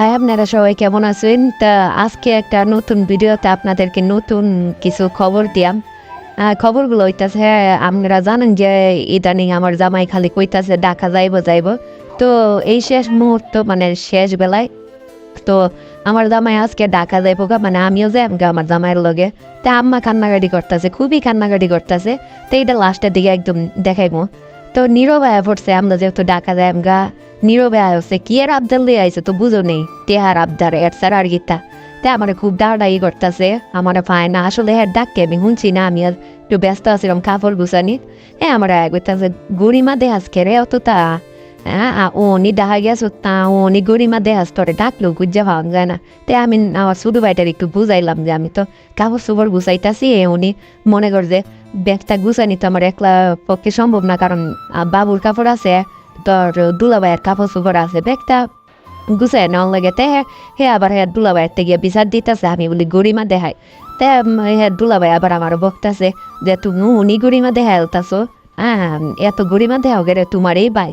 আয় আপনারা সবাই, কেমন আছেন? তা আজকে একটা নতুন ভিডিওতে আপনাদেরকে নতুন কিছু খবর দিয়াম। খবরগুলো হইতাছে, আপনারা জানেন যে ইদানিং আমার জামাই খালি কইতাছে ডাকা যাইব যাইব। তো এই শেষ মুহূর্ত মানে শেষ বেলায়, তো আমার জামাই আজকে ডাকা যাইব গা মানে আমিও যাই গা আমার জামাইয়ের লগে। তা আম্মা কান্নাকাটি করতেছে, খুবই কান্নাকাটি করতেছে। তো এইটা লাস্টের দিকে একদম দেখাইবো তো নীরব আয়া পড়ছে, আমরা যেহেতু ডাকা যাই গা নীরবে আয়সে কি এর আবদার লিয়ে আইছে তো বুঝো নেই। তেহার আবদার, এর স্যার আর গীতা। তে আমার খুব ডাড়াই করতেছে, আমার পায় না। আসলে হ্যাঁ ডাককে আমি শুনছি না, আমি আর একটু ব্যস্ত আছিলাম কাপড় গুছানি। এ আমার আয় করতেছে গরিমা দেহাস খেরে অত তা? হ্যাঁ ও নি ডাহা গেছো তা, ও নি গরিমা দেহাস তোরে ডাকলেও গুজ্জা ভাঙ যায় না। তে আমি আমার ছোটো ভাইটার একটু বুঝাইলাম যে আমি তো কাপড় চোপড় গুছাইতাছি, এ উনি মনে কর যে ব্যাগটা গুছানি তো আমার একলা পক্ষে সম্ভব না, কারণ বাবুর কাপড় আছে তোর দুলাভাইয়ের কাপড় চোপড় আছে ব্যাগটা গুছাই নেওয়ার লাগে তে হে আবার হে দুলাভাইয়ের থেকে বিচার দিতেছে আমি বলি গরিমা দেখাই তে হে দুলাভাই আবার আমার বকতেছে যে তুমি উনি গরিমা দেখাই আলতাছো হ্যাঁ এত গরিমা দেখাও গেলে তোমার এই বাই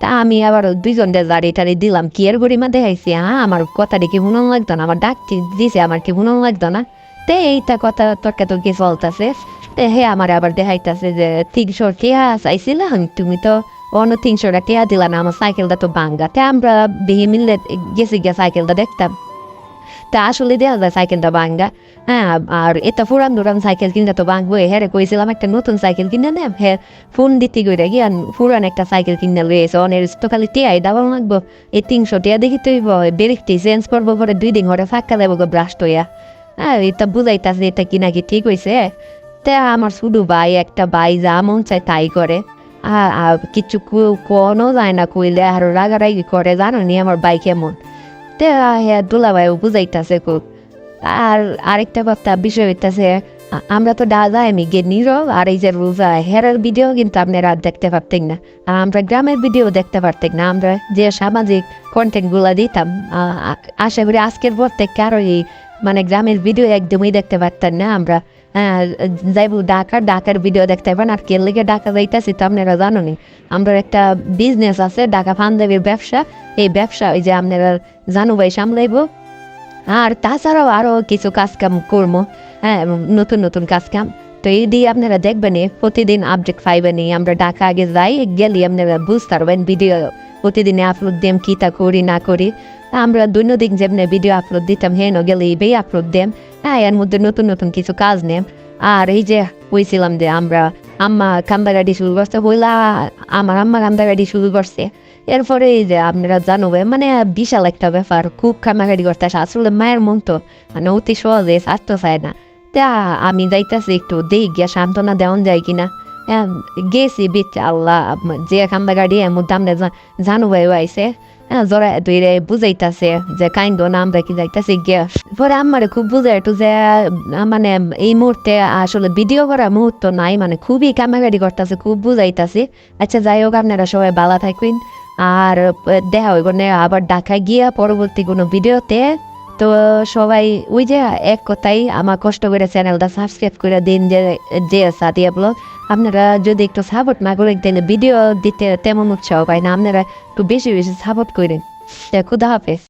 তা আমি আবার দুইজন দাঁড়ি টাড়ি দিলাম কি এর গরিমা দেখাইছি হ্যাঁ আমার কথাটা কি শুনুন লাগতো না আমার ডাক দিছে আমার কি শুনুন লাগতো না তে এইটা কথা তোরকে তো কি চলতেছে তে হে আমার আবার দেখাইতেছে যে তিনশো টিয়া চাইছিলাম তুমি তো আমার সাইকেলটা তো ভাঙ্গা তে আমরা বিহি মিললে গেছি গিয়ে সাইকেলটা দেখতাম তা আসলে দেওয়া যায় সাইকেলটা ভাঙ্গা হ্যাঁ আর এটা পুরান দুরান সাইকেল কিনলে তো ভাঙবো হ্যাঁ রে কইছিলাম একটা নতুন সাইকেল কিনে নে হ্যাঁ ফোন দিতে গিয়ে গিয়ে পুরান একটা সাইকেল কিনে লইয়েছে অনের তো খালি টিয়াই দাবার লাগবো এই তিনশো টিয়া দেখি তুই বেরিকটি চেঞ্জ করব পরে দুই দিন ঘরে ফাঁকা দেবো গো ব্রাশ টইয়া হ্যাঁ এটা বুঝাইতাছে এটা কি নাকি ঠিক হয়েছে তে আমার শুধু ভাই একটা ভাই যা মন চায় তাই করে কিছু কোনো যায় না কইলে আর রাগারাগি করে জানো নি আমার ভাই কেমন তে হ্যাঁ দুলা ভাই বুঝাইতাছে খুব আর আরেকটা কথা বিষয় হইতাছে আমরা তো দাদা আমি গে নীরব আর এই যে রোজা হেরার ভিডিও কিন্তু আপনারা দেখতে পারতেন না। আর আমরা গ্রামের ভিডিও দেখতে পারতেন না আমরা যে সামাজিক কন্টেন্টগুলো দিতাম আশা করি আজকের পর থেকে এই মানে গ্রামের ভিডিও একদমই দেখতে পারতেন না আমরা যাইব ঢাকার ঢাকার ভিডিও দেখতে পারেন আর কে লেগে ঢাকা যাইতেছি তো আপনারা জানেনি। আমরা একটা বিজনেস আছে, ঢাকা পাঞ্জাবির ব্যবসা। এই ব্যবসা, ওই যে আপনারা জানু ভাই সামলাইব। আর তাছাড়াও আরও কিছু কাজ কাম করব। হ্যাঁ নতুন নতুন কাজ কাম তো এই দিয়ে আপনারা দেখবেন প্রতিদিন আপডেট পাইবেন। আমরা ডাকা আগে যাই, গেলে আপনারা বুঝতে পারবেন ভিডিও প্রতিদিনে আপলোড দিম কী তা করি, না করি। আমরা দৈনন্দিন যেমনি ভিডিও আপলোড দিতাম, হেন গেলে এইভাবে আপলোড দেম। হ্যাঁ এর মধ্যে নতুন নতুন কিছু কাজ নেম। আর এই যে কইছিলাম যে আমরা আম্মা কান্দাগাড়ি শুরু করছে বইলা আমার আম্মা কান্দাগাড়ি শুরু করছে। এরপরে এই যে আপনারা জানবে মানে বিশাল একটা ব্যাপার, খুব কান্নাকাটি করতে আসে আসলে মায়ের মন তো মানে অতি সহজে আসতে চায় না। তা আমি যাইতেছি একটু, দেই গিয়া সান্ত্বনা দেওয়ান যায় কিনা। গেছি বিচ আল্লাহ যে কান্দাগাড়ি এর মধ্যে আমরা জানু আইসে হ্যাঁ জোরা দুইরে বুঝাইতাছে যে কাইন্দ না আমরা কি যাইতাছি গিয়া। পরে আমার খুব বুঝাই একটু যে মানে এই মুহূর্তে আসলে ভিডিও করার মুহূর্ত নাই মানে খুবই কামাগাড়ি করতেছে, খুব বুঝাইতাছি। আচ্ছা যাই হোক, আপনারা সবাই ভালো থাকবেন আর দেখা হইব না আবার ঢাকায় গিয়া পরবর্তী কোনো ভিডিওতে। তো সবাই ওই যে এক কথাই, আমার কষ্ট করে চ্যানেলটা সাবস্ক্রাইব করে দিন যে যে ব্লগ। আপনারা যদি একটু সাপোর্ট না করেন, তাহলে ভিডিও দিতে তেমন উৎসাহ পাই না। আপনারা একটু বেশি বেশি সাপোর্ট করেন। খুদা হাফেজ।